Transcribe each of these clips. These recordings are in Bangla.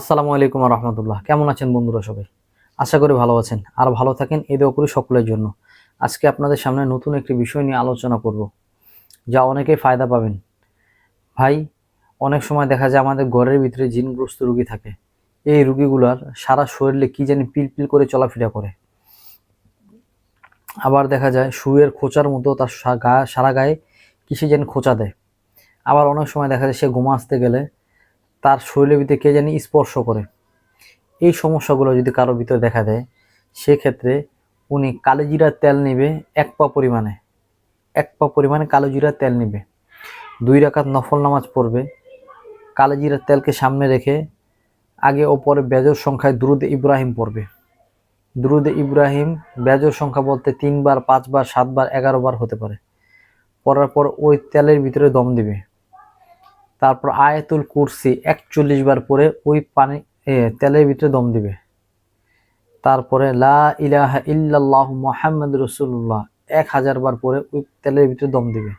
আসসালামু আলাইকুম রহমতুল্লাহ। কেমন আছেন বন্ধুরা সবাই? আশা করি ভালো আছেন আর ভালো থাকেন, এই দোয়া করি সকলের জন্য। আজকে আপনাদের সামনে নতুন একটি বিষয় নিয়ে আলোচনা করব, যা অনেকেই ফায়দা পাবেন। ভাই, অনেক সময় দেখা যায় আমাদের ঘরের ভিতরে জিনগ্রস্ত রুগী থাকে। এই রুগীগুলার সারা শরীরে কি জানি পিলপিল করে চলাফেরা করে। আবার দেখা যায় শুয়ের খোঁচার মতো তার গা, সারা গায়ে কিসে যেন খোঁচা দেয়। আবার অনেক সময় দেখা যায় সে ঘুমা আসতে গেলে তার শরীরের ভিতরে কে জানি স্পর্শ করে। এই সমস্যাগুলো যদি কারোর ভিতরে দেখা দেয়, সেক্ষেত্রে উনি কালোজিরার তেল নেবে এক পা পরিমাণে। এক পা পরিমাণে কালোজিরার তেল নেবে। দুই রাকাত নফল নামাজ পড়বে। কালোজিরার তেলকে সামনে রেখে আগে ও পরে বেজর সংখ্যায় দ্রুদ ইব্রাহিম পড়বে। দ্রুদ ইব্রাহিম বেজর সংখ্যা বলতে তিনবার, পাঁচবার, সাতবার এগারো বার হতে পারে। পড়ার পর ওই তেলের ভিতরে দম দিবে। তারপর আয়াতুল কুরসি একচল্লিশ বার পরে ওই পানি তেলের ভিতরে দম দিবে। তারপরে লা ইলাহা ইল্লাল্লাহ মোহাম্মদ রসুল্লাহ এক হাজার বার পরে ওই তেলের ভিতরে দম দিবে।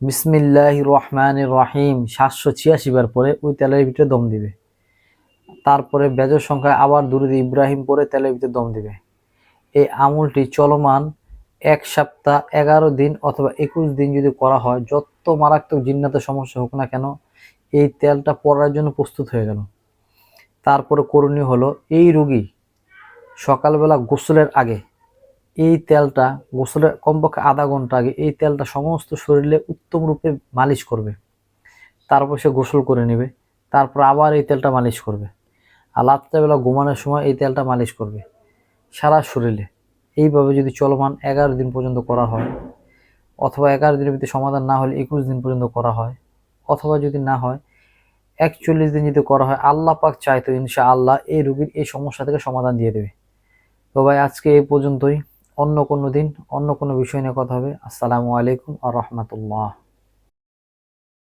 বিসমিল্লাহ রহমান রহিম সাতশো ছিয়াশি বার পরে ওই তেলের ভিতরে দম দিবে। তারপরে বেজর সংখ্যায় আবার দুরুদ ইব্রাহিম পরে তেলের ভিতরে দম দিবে। এই আমলটি চলমান এক সপ্তাহ, এগারো দিন অথবা একুশ দিন যদি করা হয়, যত মারাত্মক জিন্নাতের সমস্যা হোক না কেন, এই তেলটা পড়ার জন্য প্রস্তুত হয়ে গেল। তারপরে করণীয় হলো, এই রুগী সকালবেলা গোসলের আগে এই তেলটা, গোসলের কমপক্ষে আধা ঘণ্টা আগে এই তেলটা সমস্ত শরীরে উত্তম রূপে মালিশ করবে। তারপর সে গোসল করে নেবে, তারপর আবার এই তেলটা মালিশ করবে। আর রাত্রেবেলা ঘুমানোর সময় এই তেলটা মালিশ করবে সারা শরীরে। এইভাবে যদি চলমান এগারো দিন পর্যন্ত করা হয়, অথবা এগারো দিনের ভিতরে সমাধান না হলে একুশ দিন পর্যন্ত করা হয়, অথবা যদি না হয়, একচল্লিশ দিন যদি করা হয়, আল্লাহ পাক চায় তো ইনশা আল্লাহ এই রুগীর এই সমস্যা থেকে সমাধান দিয়ে দেবে। তো ভাই, আজকে এই পর্যন্তই। অন্য কোনো দিন, অন্য কোনো বিষয় নিয়ে কথা হবে। আসসালামু আলাইকুম আর রহমতুল্লাহ।